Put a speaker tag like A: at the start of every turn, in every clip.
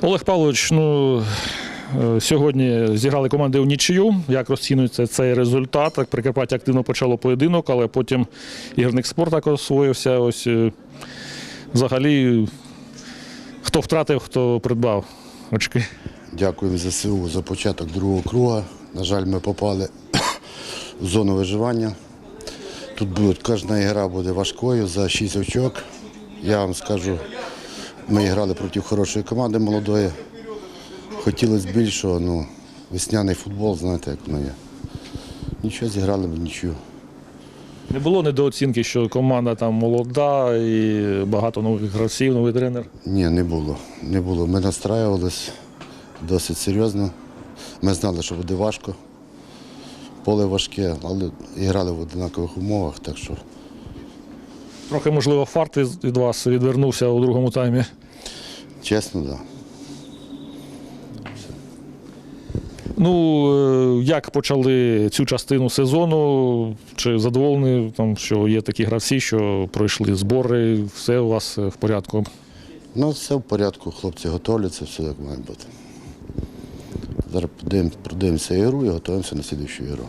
A: Олег Павлович, ну е, сьогодні зіграли команди у нічию. Як розцінюється цей результат? Так, Прикарпаття активно почало поєдинок, але потім ігорник спорт так освоївся. Ось е, взагалі, хто втратив, хто придбав очки.
B: Дякуємо ЗСУ за початок другого круга. На жаль, ми попали в зону виживання. Тут буде, кожна гра буде важкою за 6 очок. Я вам скажу, ми грали проти хорошої команди молодої. Хотілося більшого, ну, весняний футбол, знаєте, як воно є. Нічого зіграли б нічого.
A: Не було недооцінки, що команда там молода і багато нових гравців, новий тренер.
B: Ні, не було. Не було. Ми настраювалися досить серйозно. Ми знали, що буде важко. Поле важке, але і грали в однакових умовах, так що
A: Трохи, можливо, фарт від вас відвернувся у другому таймі.
B: чесно, так. Да.
A: Ну, е, як почали цю частину сезону? Чи задоволені, там, що є такі гравці, що пройшли збори, все у вас е, в порядку?
B: Ну, все в порядку, хлопці готовляться, все як має бути. Зараз подивимося, ігру і готуємося на слідчу ігру.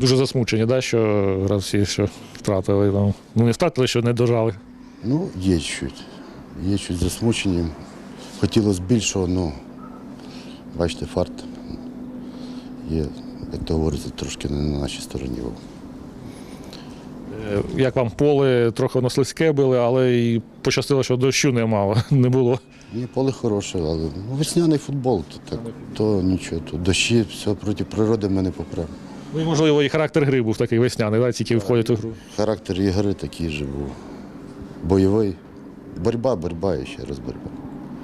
A: Дуже засмучені, да, що гравці що втратили. Там. Ну, не втратили, що не дожали.
B: Ну, є чуть. Є чуть засмучені. Хотілося більшого, ну, бачите, фарт є, як то говориться, трошки не на нашій стороні.
A: Е, Як вам поле, трохи воно слизьке було, але і пощастило, що дощу не мало, не було.
B: Ні, поле хороше, але ну, весняний футбол, то, так, то нічого, то дощі, все проти природи ми не поправимо.
A: Ну і можливо і характер гри був такий весняний, да, тільки входять у гру.
B: Характер ігри такий же був. Бойовий. Боротьба, боротьба і ще раз боротьба.